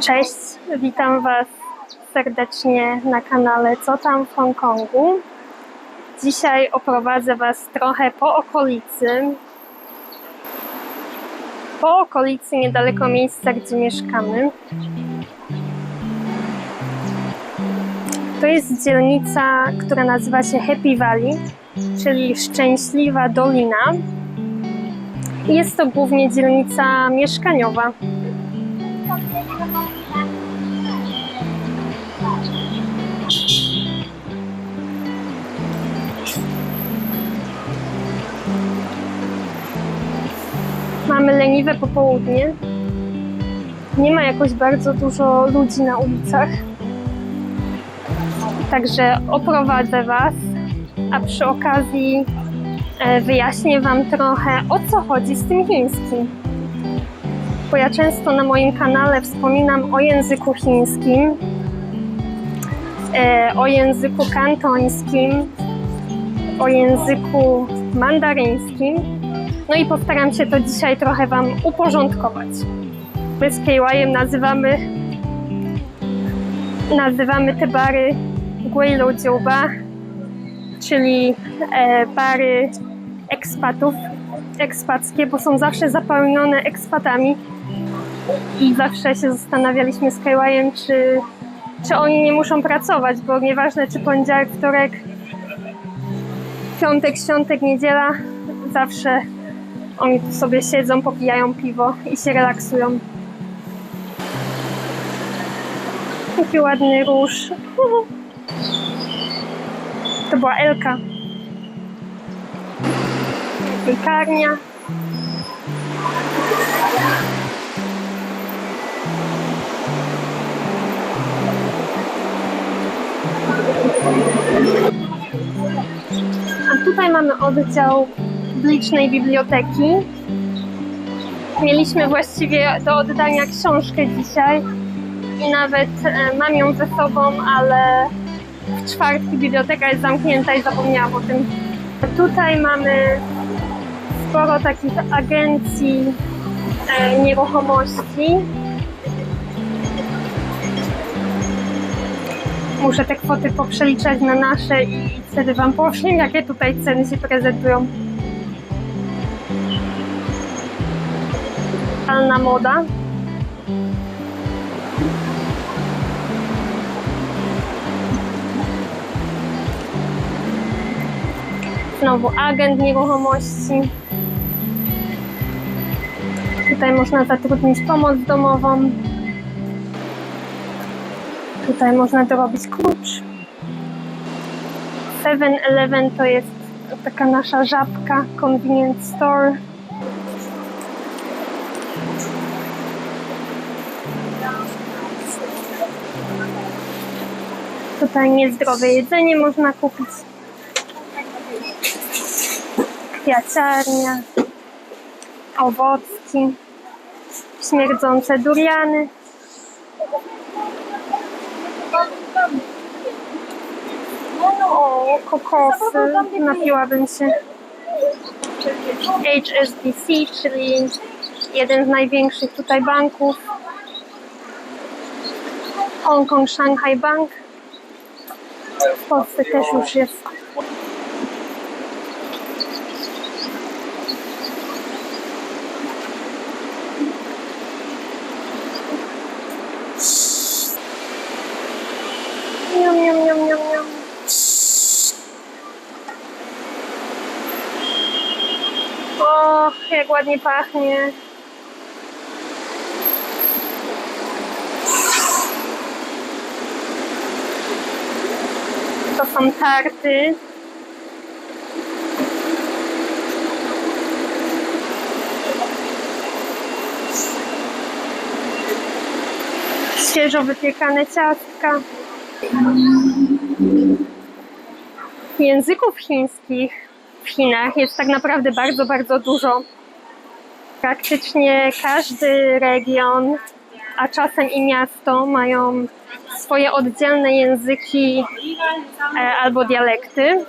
Cześć, witam Was serdecznie na kanale Co tam w Hongkongu. Dzisiaj oprowadzę Was trochę po okolicy. Po okolicy, niedaleko miejsca, gdzie mieszkamy. To jest dzielnica, która nazywa się Happy Valley, czyli Szczęśliwa Dolina. Jest to głównie dzielnica mieszkaniowa. Mamy leniwe popołudnie. Nie ma jakoś bardzo dużo ludzi na ulicach. Także oprowadzę Was, a przy okazji e, wyjaśnię Wam trochę o co chodzi z tym chińskim. Bo ja często na moim kanale wspominam o języku chińskim, e, o języku kantońskim, o języku mandaryńskim. No i postaram się to dzisiaj trochę Wam uporządkować. My z KY nazywamy, nazywamy te bary Guilou Dziuba, czyli e, bary ekspatów, ekspackie, bo są zawsze zapełnione ekspatami i zawsze się zastanawialiśmy z KY, czy, czy oni nie muszą pracować, bo nieważne czy poniedziałek, wtorek, piątek, świątek, niedziela, zawsze oni tu sobie siedzą, popijają piwo i się relaksują. Jaki ładny róż. To była Elka. Piekarnia. A tutaj mamy oddział publicznej biblioteki. Mieliśmy właściwie do oddania książkę dzisiaj i nawet e, mam ją ze sobą, ale w czwartki biblioteka jest zamknięta i zapomniałam o tym. Tutaj mamy sporo takich agencji e, nieruchomości. Muszę te kwoty poprzeliczać na nasze i wtedy Wam powiem, jakie tutaj ceny się prezentują. Lokalna moda. Znowu agent nieruchomości. Tutaj można zatrudnić pomoc domową. Tutaj można dorobić klucz. 7-Eleven to jest taka nasza żabka, convenience store. Tutaj niezdrowe jedzenie można kupić. Kwiaciarnia, owocki, śmierdzące duriany. O, kokosy, napiłabym się. HSBC, czyli jeden z największych tutaj banków. Hong Kong Shanghai Bank. W Polsce też już jest. Ładnie pachnie. To są tarty. Świeżo wypiekane ciastka. Języków chińskich w Chinach jest tak naprawdę bardzo, bardzo dużo. Praktycznie każdy region, a czasem i miasto mają swoje oddzielne języki e, albo dialekty.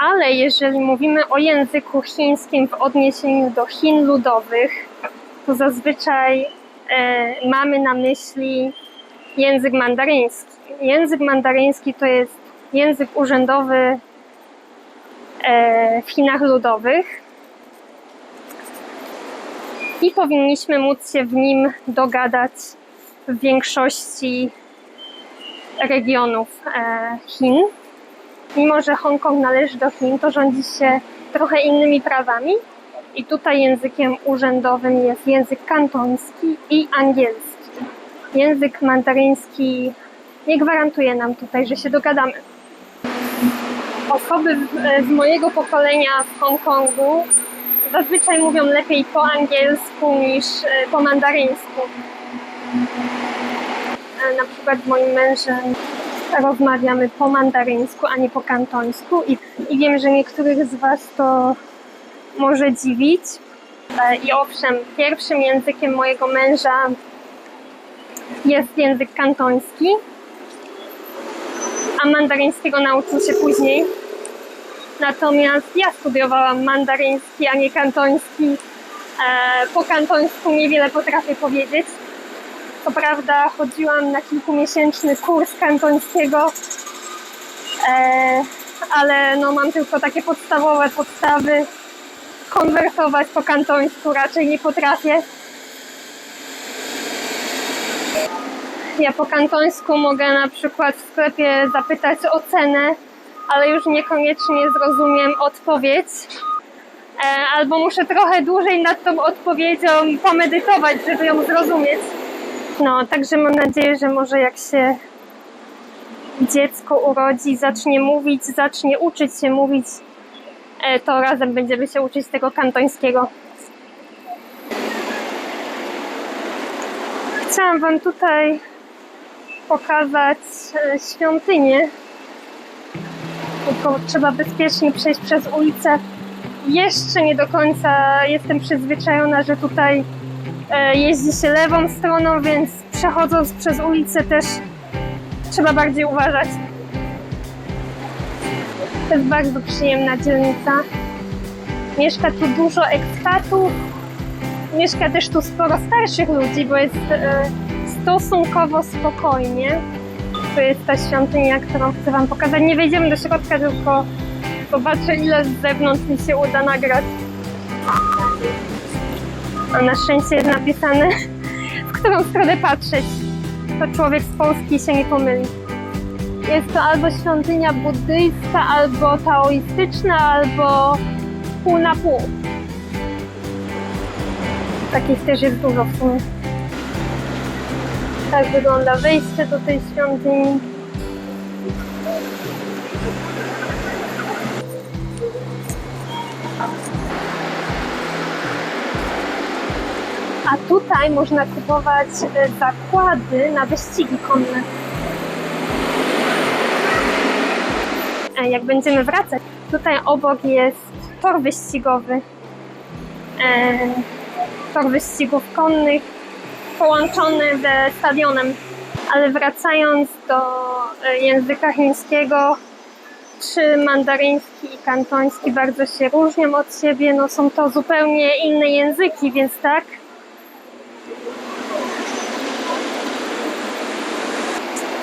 Ale jeżeli mówimy o języku chińskim w odniesieniu do Chin ludowych, to zazwyczaj e, mamy na myśli język mandaryński. Język mandaryński to jest język urzędowy e, w Chinach Ludowych i powinniśmy móc się w nim dogadać w większości regionów e, Chin. Mimo, że Hongkong należy do Chin, to rządzi się trochę innymi prawami i tutaj językiem urzędowym jest język kantoński i angielski. Język mandaryński nie gwarantuje nam tutaj, że się dogadamy. Osoby z, z mojego pokolenia w Hongkongu zazwyczaj mówią lepiej po angielsku niż e, po mandaryńsku. E, Na przykład z moim mężem rozmawiamy po mandaryńsku, a nie po kantońsku i, i wiem, że niektórych z Was to może dziwić. E, I owszem, pierwszym językiem mojego męża jest język kantoński, a mandaryńskiego nauczył się później. Natomiast ja studiowałam mandaryński, a nie kantoński. E, po kantońsku niewiele potrafię powiedzieć. Co prawda chodziłam na kilkumiesięczny kurs kantońskiego, e, ale no mam tylko takie podstawowe podstawy. Konwersować po kantońsku raczej nie potrafię. Ja po kantońsku mogę na przykład w sklepie zapytać o cenę, ale już niekoniecznie zrozumiem odpowiedź. E, albo muszę trochę dłużej nad tą odpowiedzią pomedytować, żeby ją zrozumieć. No, także mam nadzieję, że może jak się dziecko urodzi, zacznie mówić, zacznie uczyć się mówić, e, to razem będziemy się uczyć tego kantońskiego. Chciałam Wam tutaj pokazać e, świątynię. Tylko trzeba bezpiecznie przejść przez ulicę. Jeszcze nie do końca jestem przyzwyczajona, że tutaj e, jeździ się lewą stroną, więc przechodząc przez ulicę też trzeba bardziej uważać. To jest bardzo przyjemna dzielnica. Mieszka tu dużo ekspatów. Mieszka też tu sporo starszych ludzi, bo jest e, stosunkowo spokojnie. To jest ta świątynia, którą chcę Wam pokazać. Nie wejdziemy do środka, tylko zobaczę, ile z zewnątrz mi się uda nagrać. A na szczęście jest napisane, w którą stronę patrzeć. To człowiek z Polski się nie pomyli. Jest to albo świątynia buddyjska, albo taoistyczna, albo pół na pół. Takich też jest dużo w sumie. Tak wygląda wejście do tej świątyni. A tutaj można kupować e, zakłady na wyścigi konne. Jak będziemy wracać, tutaj obok jest tor wyścigowy. E, Tor wyścigów konnych połączony ze stadionem. Ale wracając do e, języka chińskiego, czy mandaryński i kantoński bardzo się różnią od siebie. No są to zupełnie inne języki, więc tak.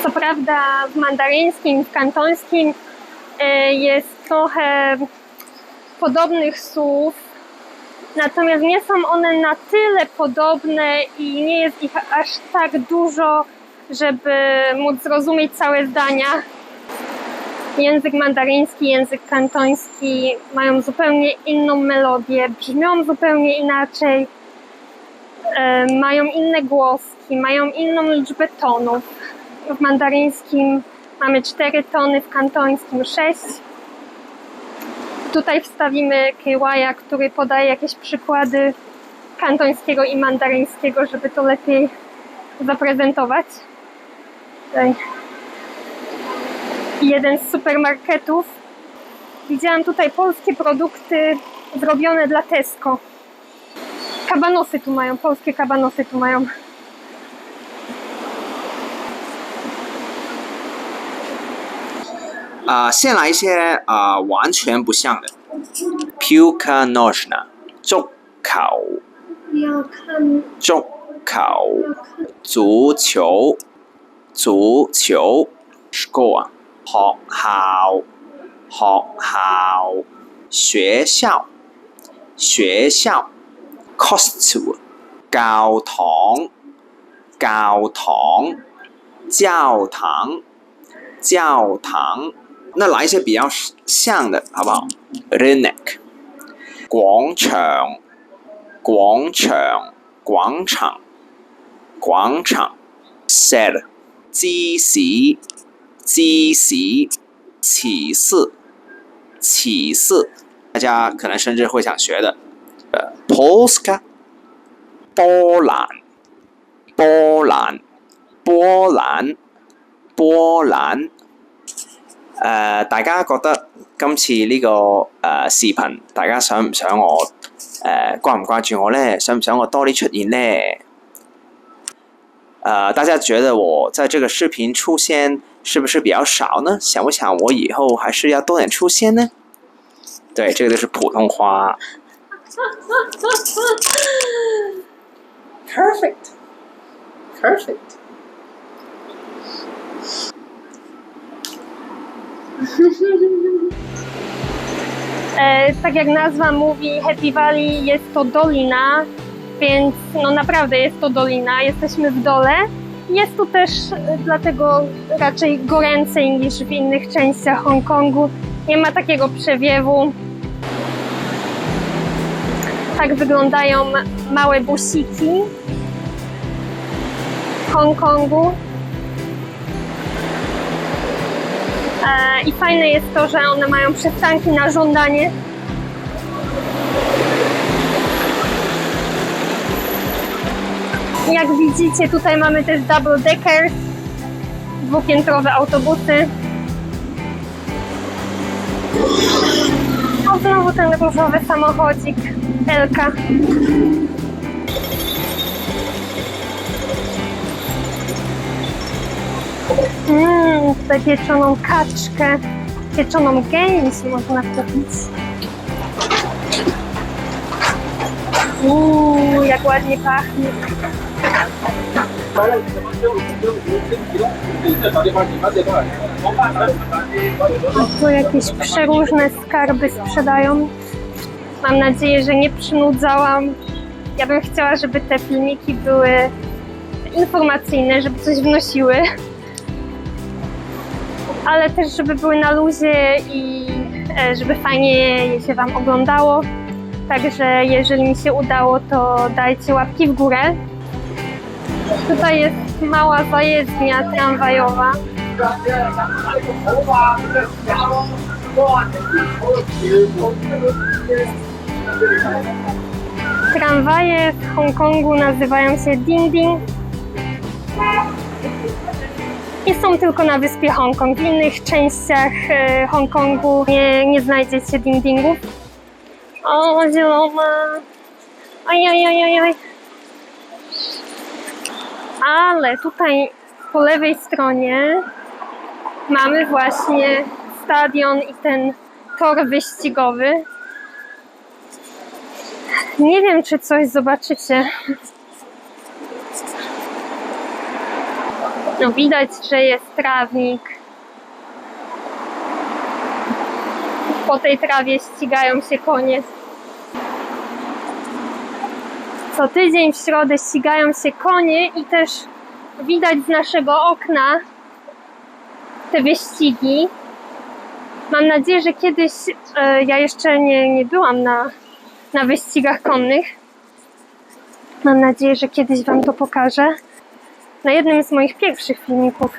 Co prawda w mandaryńskim, w kantońskim e, jest trochę podobnych słów, Natomiast nie są one na tyle podobne i nie jest ich aż tak dużo, żeby móc zrozumieć całe zdania. Język mandaryński, język kantoński mają zupełnie inną melodię, brzmią zupełnie inaczej, e, mają inne głoski, mają inną liczbę tonów. W mandaryńskim mamy cztery tony, w kantońskim sześć. Tutaj wstawimy KY, który podaje jakieś przykłady kantońskiego i mandaryńskiego, żeby to lepiej zaprezentować. Tutaj jeden z supermarketów. Widziałam tutaj polskie produkty zrobione dla Tesco. Kabanosy tu mają, polskie kabanosy tu mają. 啊、先来一些啊、完全不像的 p u k a n o s h n a 粥烤要看粥口，足球，足球，school，學校，學校，學校，學校，costume，教堂，教堂，教堂，教堂。那来一些比较像的，好不好？Rynnek，广场，广场，广场，广场。Said，芝士，芝士，起司，起司。大家可能甚至会想学的，呃，Polska，波兰，波兰，波兰，波蘭。誒、呃大家覺得今次呢、個誒、呃、視頻，大家想唔想我誒、呃、關唔關注我呢？想唔想我多啲出現呢？呃，大家覺得我在這個視頻出現是不是比較少呢？想不想我以後還是要多點出現呢？對，這個就是普通話。Perfect, perfect. E, tak jak nazwa mówi, Happy Valley jest to dolina, więc no naprawdę jest to dolina, jesteśmy w dole. Jest tu też e, dlatego raczej goręcej niż w innych częściach Hongkongu. Nie ma takiego przewiewu. Tak wyglądają małe busiki Hongkongu. I fajne jest to, że one mają przystanki na żądanie. Jak widzicie, tutaj mamy też double deckers, dwupiętrowe autobusy. O, znowu ten różowy samochodzik Elka. Mmm, tutaj pieczoną kaczkę, pieczoną gęś można kupić. Uuu, jak ładnie pachnie. A tu jakieś przeróżne skarby sprzedają. Mam nadzieję, że nie przynudzałam. Ja bym chciała, żeby te filmiki były informacyjne, żeby coś wnosiły ale też, żeby były na luzie i e, żeby fajnie je się Wam oglądało. Także jeżeli mi się udało, to dajcie łapki w górę. Tutaj jest mała zajezdnia tramwajowa. Tramwaje w Hongkongu nazywają się ding-ding i są tylko na wyspie Hongkong. W innych częściach e, Hongkongu nie, nie znajdziecie ding-dingów. O, zielona. Oj, oj, oj, oj. Ale tutaj po lewej stronie mamy właśnie stadion i ten tor wyścigowy. Nie wiem, czy coś zobaczycie. No widać, że jest trawnik. Po tej trawie ścigają się konie. Co tydzień w środę ścigają się konie i też widać z naszego okna te wyścigi. Mam nadzieję, że kiedyś e, ja jeszcze nie, nie byłam na, na wyścigach konnych. Mam nadzieję, że kiedyś Wam to pokażę na jednym z moich pierwszych filmików.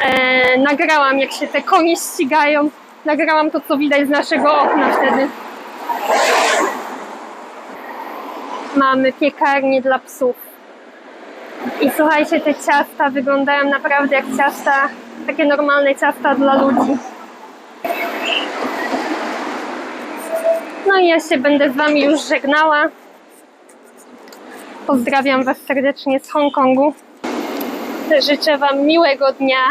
E, nagrałam, jak się te konie ścigają. Nagrałam to, co widać z naszego okna wtedy. Mamy piekarnię dla psów. I słuchajcie, te ciasta wyglądają naprawdę jak ciasta, takie normalne ciasta dla ludzi. No i ja się będę z Wami już żegnała. Pozdrawiam Was serdecznie z Hongkongu. Życzę Wam miłego dnia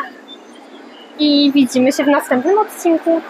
i widzimy się w następnym odcinku.